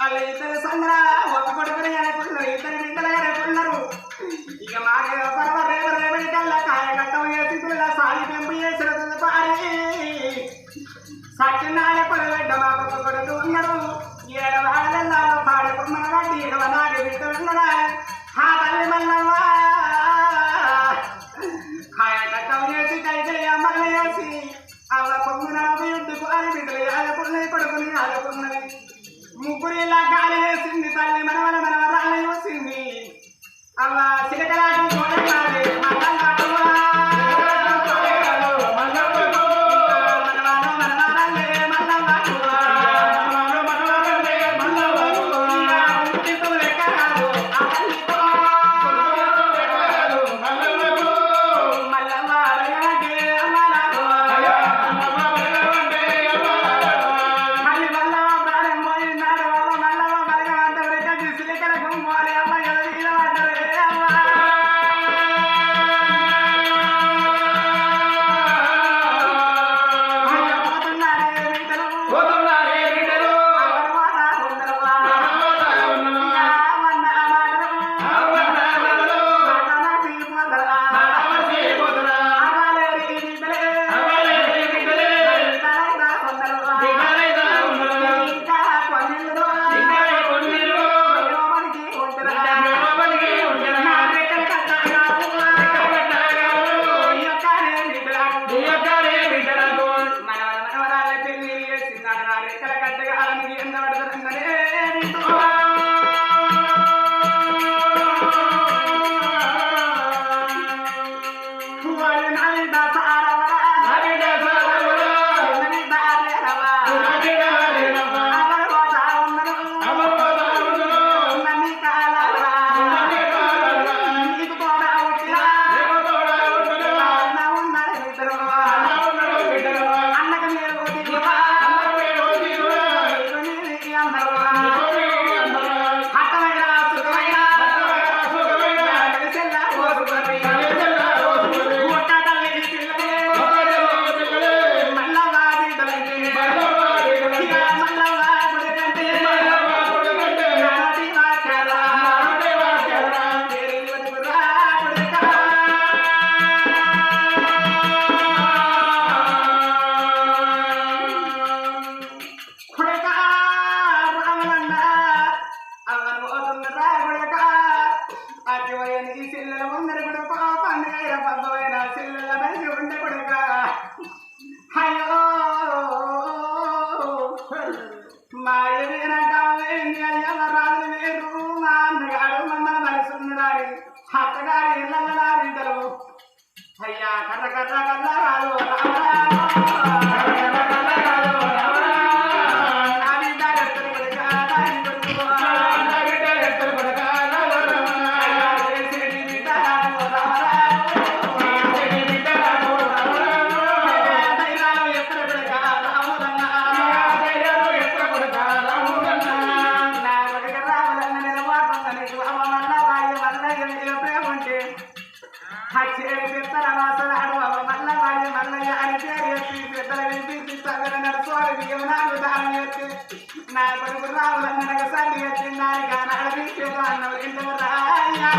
వాళ్ళ ఇద్దరు సంద్ర ఒక్క కొడుకుని అనుకున్నారు ఇద్దరు బిడ్డలు అనుకున్నారు ఇక మాకే పరమ రేవ రేవడి కల్లా కాయకట్టం వేసి పిల్ల సాయి పెంపు చేసిన పారి సత్యనారాయణ పొరగడ్డ మా పక్క కొడుకు ఉన్నారు ఏడవాళ్ళెల్లాలో పాడకుమ్మనవాటి ఇడవ నాటి బిడ్డలు ఉన్నారా ఆ తల్లి మల్లవ్వా కాయకట్టం చేసి కైకలి అమ్మలు చేసి అవ్వ పొమ్మున ఉపయుద్ధకు అని బిడ్డలు ఆలకున్నది కొడుకుని ఆలకున్నది ముగ్గురేలా గాలి వేసింది తల్లి మనవల మనవరాలు వస్తుంది అవ్వ చిలకలాటం అంటే హచ్చేరి పెద్దల వాసనాడు మల్ల వాడి మల్లయ్య అని పేరు ఎత్తి పెద్దల వినిపించి తగ్గర నడుచోడి బియ్యం నాకు దానం ఎత్తి. నా కొడుకు రావులన్ననక సంధి ఎత్తి నాలుగా నడవించేదో అన్నవు ఇంత రాయ్యా